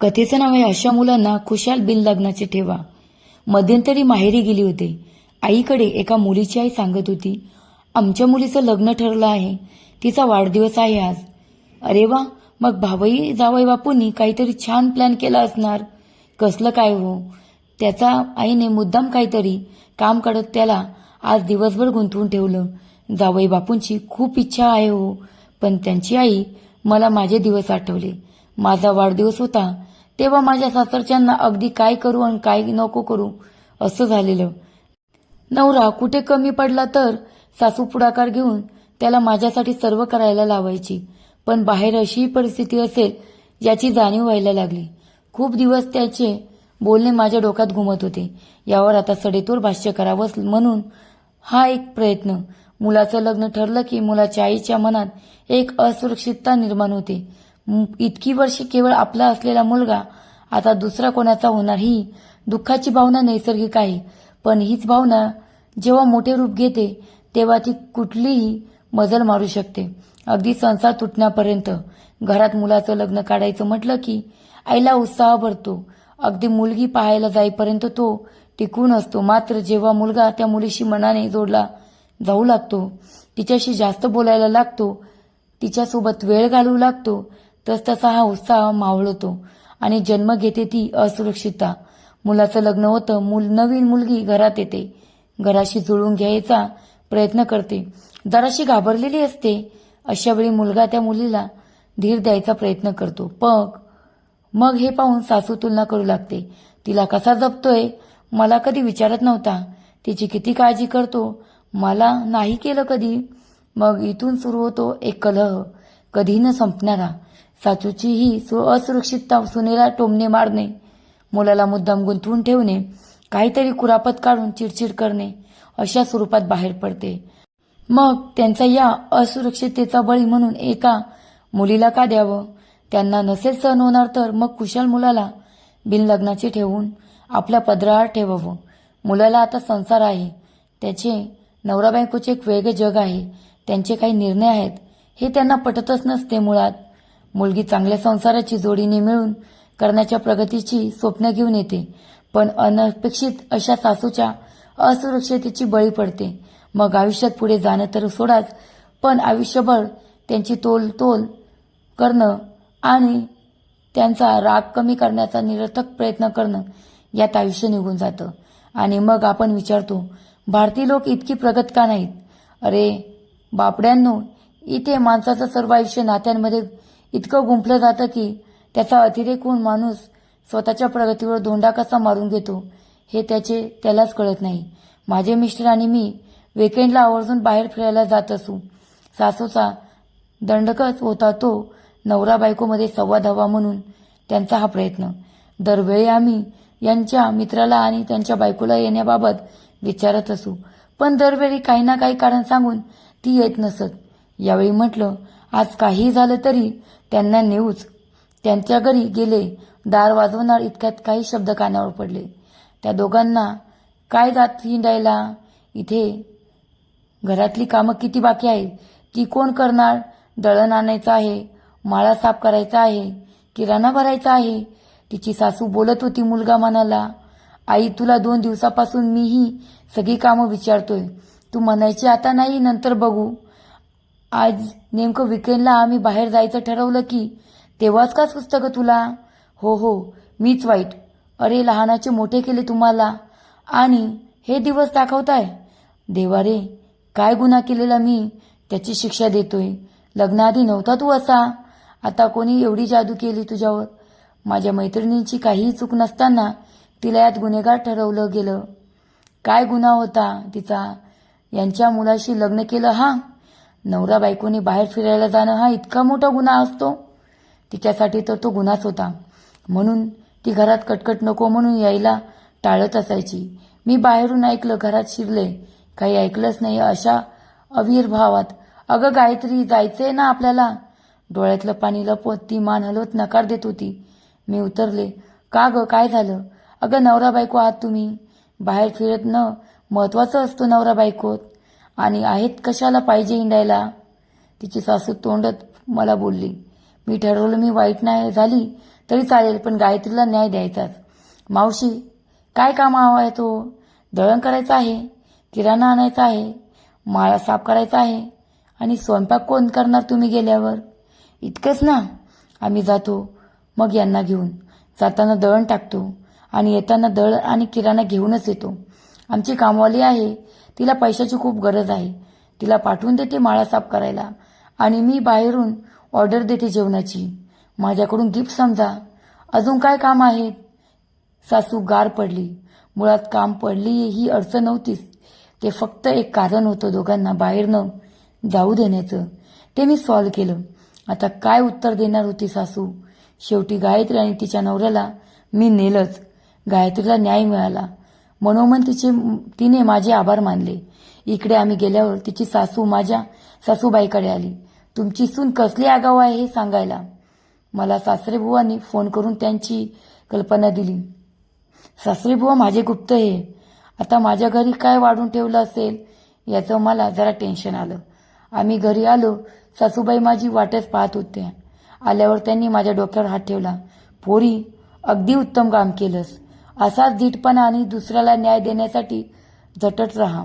कथेचं नाव आहे अशा मुलांना खुशाल बिन लग्नाचे ठेवा. मध्यंतरी माहेरी गेली होती. आईकडे एका मुलीची आई सांगत होती आमच्या मुलीचं लग्न ठरलं आहे. तिचा वाढदिवस आहे आज. अरे वा मग भावई जावई बापूंनी काहीतरी छान प्लॅन केला असणार. कसलं काय हो? त्याचा आईने मुद्दाम काहीतरी काम काढत त्याला आज दिवसभर गुंतवून ठेवलं. जावई बापूंची खूप इच्छा आहे हो पण त्यांची आई मला माझे दिवस आठवले. माझा वाढदिवस होता. तेव्हा माझ्या सासरच्यांना अगदी काय करू आणि काय नको करू असं झालेलं. नवरा कुठे कमी पडला तर सासू पुढाकार घेऊन त्याला माझ्यासाठी सर्व करायला लावायची. पण बाहेर अशी परिस्थिती असेल याची जाणीव व्हायला लागली. खूप दिवस त्याचे बोलणे माझ्या डोक्यात घुमत होते. यावर आता सडेतोड भाष्य करावंच म्हणून हा एक प्रयत्न. मुलाचं लग्न ठरलं की मुलाच्या आईच्या मनात एक असुरक्षितता निर्माण होते. इतकी वर्षे केवळ आपला असलेला मुलगा आता दुसरा कोणाचा होणार ही दुःखाची भावना नैसर्गिक आहे. पण हीच भावना जेव्हा मोठे रूप घेते तेव्हा ती कुठलीही मजल मारू शकते. अगदी संसार तुटण्यापर्यंत घरात मुलाचं लग्न काढायचं म्हटलं की आईला उत्साह भरतो. अगदी मुलगी पाहायला जाईपर्यंत तो टिकून असतो. मात्र जेव्हा मुलगा त्या मुलीशी मनाने जोडला जाऊ लागतो तिच्याशी जास्त बोलायला लागतो तिच्यासोबत वेळ घालवू लागतो तस तसा हा उत्साह मावळतो. आणि जन्म घेते ती असुरक्षितता. मुलाचं लग्न होतं मूल नवीन मुलगी घरात येते. घराशी जुळून घ्यायचा प्रयत्न करते. जराशी घाबरलेली असते. अशा वेळी मुलगा त्या मुलीला धीर द्यायचा प्रयत्न करतो. पग मग हे पाहून सासू तुलना करू लागते. तिला कसा जपतोय? मला कधी विचारत नव्हता. तिची किती काळजी करतो? मला नाही केलं कधी? मग इथून सुरू होतो एक कलह. कधी न संपणारा. साचूची ही सु असुरक्षितता सुनेला टोमणे मारणे. मुलाला मुद्दाम गुंतवून ठेवणे. काहीतरी कुरापत काढून चिडचिड करणे. अशा स्वरूपात बाहेर पडते. मग त्यांचा या असुरक्षिततेचा बळी म्हणून एका मुलीला का द्यावं? त्यांना नसेल सहन होणार तर मग कुशल मुलाला बिनलग्नाचे ठेवून आपल्या पदराआड ठेवावं. मुलाला आता संसार आहे. त्याचे नवरा बायकोचे एक वेगळे जग आहे. त्यांचे काही निर्णय आहेत. हे त्यांना पटतच नसते मुळात. मुलगी चांगल्या संसाराची जोडीने मिळून करण्याच्या प्रगतीची स्वप्न घेऊन येते. पण अनपेक्षित अशा सासूच्या असुरक्षितेची बळी पडते. मग आयुष्यात पुढे जाणं तर सोडाच पण आयुष्यभर त्यांची तोल तोल करणं आणि त्यांचा राग कमी करण्याचा निरर्थक प्रयत्न करणं यात आयुष्य निघून जातं. आणि मग आपण विचारतो भारतीय लोक इतकी प्रगत का नाहीत? अरे बापड्यांनो इथे माणसाचं सर्व आयुष्य नात्यांमध्ये इतकं गुंफलं जातं की त्याचा अतिरेक होऊन माणूस स्वतःच्या प्रगतीवर धोंडा कसा मारून घेतो हे त्याचे त्यालाच कळत नाही. माझे मिस्टर आणि मी वेकेंडला आवर्जून बाहेर फिरायला जात असू. सासूचा दंडकच होता तो नवरा बायकोमध्ये संवाद हवा म्हणून त्यांचा हा प्रयत्न. दरवेळी आम्ही यांच्या मित्राला आणि त्यांच्या बायकोला येण्याबाबत विचारत असू. पण दरवेळी काही ना काही कारण सांगून ती येत नसत. यावेळी म्हटलं आज काही झालं तरी त्यांना नेऊच. त्यांच्या घरी गेले दार वाजवणार इतक्यात काही शब्द कानावर पडले. त्या दोघांना काय जात हिंडायला? इथे घरातली कामं किती बाकी आहे? ती कोण करणार? दळण आणायचं आहे माळा साफ करायचा आहे किराणा भरायचा आहे. तिची सासू बोलत होती मुलगा म्हणाला आई तुला दोन दिवसापासून मीही सगळी कामं विचारतोय. तू म्हणायची आता नाही नंतर बघू. आज नेमकं विकेंडला आम्ही बाहेर जायचं ठरवलं की तेव्हाच काच पुस्तकं तुला? हो हो मीच वाईट. अरे लहानाचे मोठे केले तुम्हाला. आणि हे दिवस दाखवताय. देवा रे काय गुन्हा केलेला मी? त्याची शिक्षा देतोय. लग्नाआधी नव्हता तू असा. आता कोणी एवढी जादू केली तुझ्यावर? माझ्या मैत्रिणींची काहीही चूक नसताना तिला यात गुन्हेगार ठरवलं गेलं. काय गुन्हा होता तिचा? यांच्या मुलाशी लग्न केलं हा? नवरा बायकोने बाहेर फिरायला जाणं हा इतका मोठा गुन्हा असतो. तिच्यासाठी तर तो गुन्हाच होता. म्हणून ती घरात कटकट नको म्हणून यायला टाळत असायची. मी बाहेरून ऐकलं घरात शिरले. काही ऐकलंच नाही अशा अविर्भावात अगं गायत्री जायचंय ना आपल्याला? डोळ्यातलं पाणी लपवत ती मान हलवत नकार देत होती. मी उतरले. का गं काय झालं? अगं नवरा बायको आहात तुम्ही. बाहेर फिरत न महत्वाचं असतो नवरा बायकोत. आणि आहेत कशाला पाहिजे हिंडायला? तिची सासू तोंडत मला बोलली मी ठरवलं मी वाईट नाही झाली तरी चालेल पण गायत्रीला न्याय द्यायचाच. मावशी काय काम हवं आहे तो? दळण करायचं आहे? किराणा आणायचा आहे? माळा साफ करायचा आहे? आणि स्वयंपाक कोण करणार तुम्ही गेल्यावर? इतकंच ना. आम्ही जातो मग यांना घेऊन. जाताना दळण टाकतो आणि येताना दळण आणि किराणा घेऊनच येतो. आमची कामवाली आहे तिला पैशाची खूप गरज आहे. तिला पाठवून देते माळा साफ करायला. आणि मी बाहेरून ऑर्डर देते जेवणाची. माझ्याकडून गिफ्ट समजा. अजून काय काम आहे? सासू गार पडली. मुळात काम पडली ही अडचण नव्हतीच. ते फक्त एक कारण होतं दोघांना बाहेरनं जाऊ देण्याचं. ते मी सॉल्व केलं. आता काय उत्तर देणार होती सासू? शेवटी गायत्री आणि तिच्या नवऱ्याला मी नेलंच. गायत्रीला न्याय मिळाला. मनोमन तिचे तिने माझे आभार मानले. इकडे आम्ही गेल्यावर तिची सासू माझ्या सासूबाईकडे आली. तुमची सून कसली आगाऊ आहे हे सांगायला. मला सासरेबुवांनी फोन करून त्यांची कल्पना दिली. सासरेबुवा माझे गुप्त हे. आता माझ्या घरी काय वाढून ठेवलं असेल याचं मला जरा टेन्शन आलं. आम्ही घरी आलो सासूबाई माझी वाटच पाहत होत्या. आल्यावर त्यांनी माझ्या डोक्यावर हात ठेवला. पोरी अगदी उत्तम काम केलंस. असाच धीटपणा आणि दुसऱ्याला न्याय देण्यासाठी झटत राहा.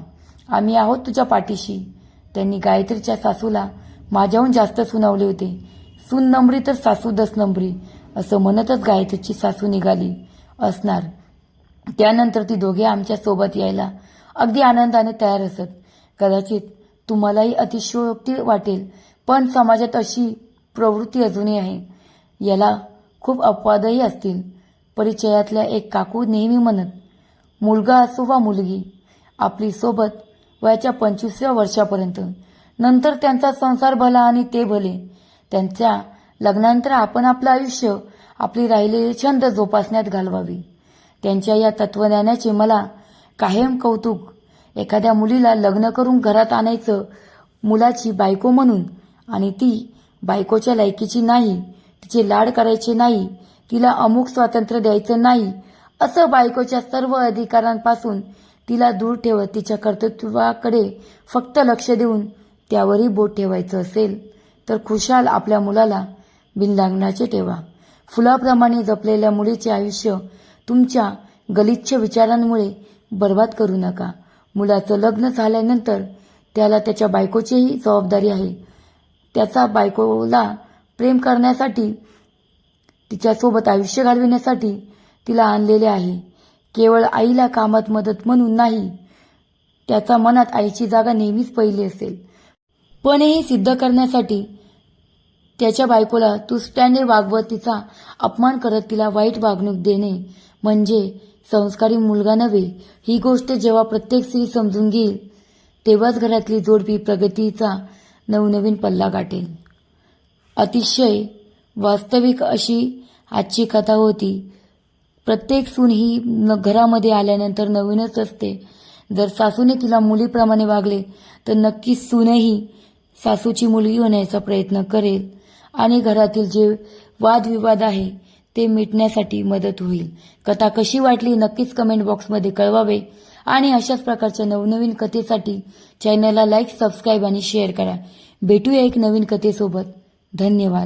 आम्ही आहोत तुझ्या पाठीशी. त्यांनी गायत्रीच्या सासूला माझ्याहून जास्त सुनावले होते. सून नंबरी तर सासू दस नंबरी असं म्हणतच गायत्रीची सासू निघाली. असणार. त्यानंतर ती दोघे आमच्यासोबत यायला अगदी आनंदाने तयार असत. कदाचित तुम्हालाही अतिशयोक्ती वाटेल पण समाजात अशी प्रवृत्ती अजूनही आहे. याला खूप अपवादही असतील. परिचयातल्या एक काकू नेहमी म्हणत मुलगा असो वा मुलगी आपली सोबत वयाच्या पंचवीसव्या वर्षापर्यंत नंतर त्यांचा संसार भला आणि ते भले त्यांच्या लग्नानंतर आपण आपलं आयुष्य आपली राहिलेले छंद जोपासण्यात घालवावी. त्यांच्या या तत्वज्ञानाचे मला कायम कौतुक. एखाद्या मुलीला लग्न करून घरात आणायचं मुलाची बायको म्हणून आणि ती बायकोच्या लायकीची नाही तिचे लाड करायचे नाही तिला अमुक स्वातंत्र्य द्यायचं नाही असं बायकोच्या सर्व अधिकारांपासून तिला दूर ठेवत तिच्या कर्तृत्वाकडे फक्त लक्ष देऊन त्यावरही बोट ठेवायचं असेल तर खुशाल आपल्या मुलाला बिनलागण्याचे ठेवा. फुलाप्रमाणे जपलेल्या मुलीचे आयुष्य तुमच्या गलिच्छ विचारांमुळे बर्बाद करू नका. मुलाचं लग्न झाल्यानंतर त्याला त्याच्या बायकोचीही जबाबदारी आहे. त्याचा बायकोला प्रेम करण्यासाठी तिच्यासोबत आयुष्य घालविण्यासाठी तिला आणलेले आहे. केवळ आईला कामात मदत म्हणून नाही त्याचा मनात आईची जागा नेहमीच पहिली असेल. पण हे सिद्ध करण्यासाठी त्याच्या बायकोला तुसट्याने वागवत तिचा अपमान करत तिला वाईट वागणूक देणे म्हणजे संस्कारी मुलगा नव्हे. ही गोष्ट जेव्हा प्रत्येक स्त्री समजून घेईल तेव्हाच घरातली जोडपी प्रगतीचा नवनवीन पल्ला गाठेल. अतिशय वास्तविक अशी आजची कथा होती. प्रत्येक सून ही न घरामध्ये आल्यानंतर नवीनच असते. जर सासूने तिला मुलीप्रमाणे वागले तर नक्कीच सूनही सासूची मुलगी होण्याचा प्रयत्न करेल आणि घरातील जे वादविवाद आहे ते मिटण्यासाठी मदत होईल. कथा कशी वाटली नक्कीच कमेंट बॉक्समध्ये कळवावे आणि अशाच प्रकारच्या नवनवीन कथेसाठी चॅनलला लाईक सबस्क्राईब आणि शेअर करा. भेटूया एक नवीन कथेसोबत. धन्यवाद.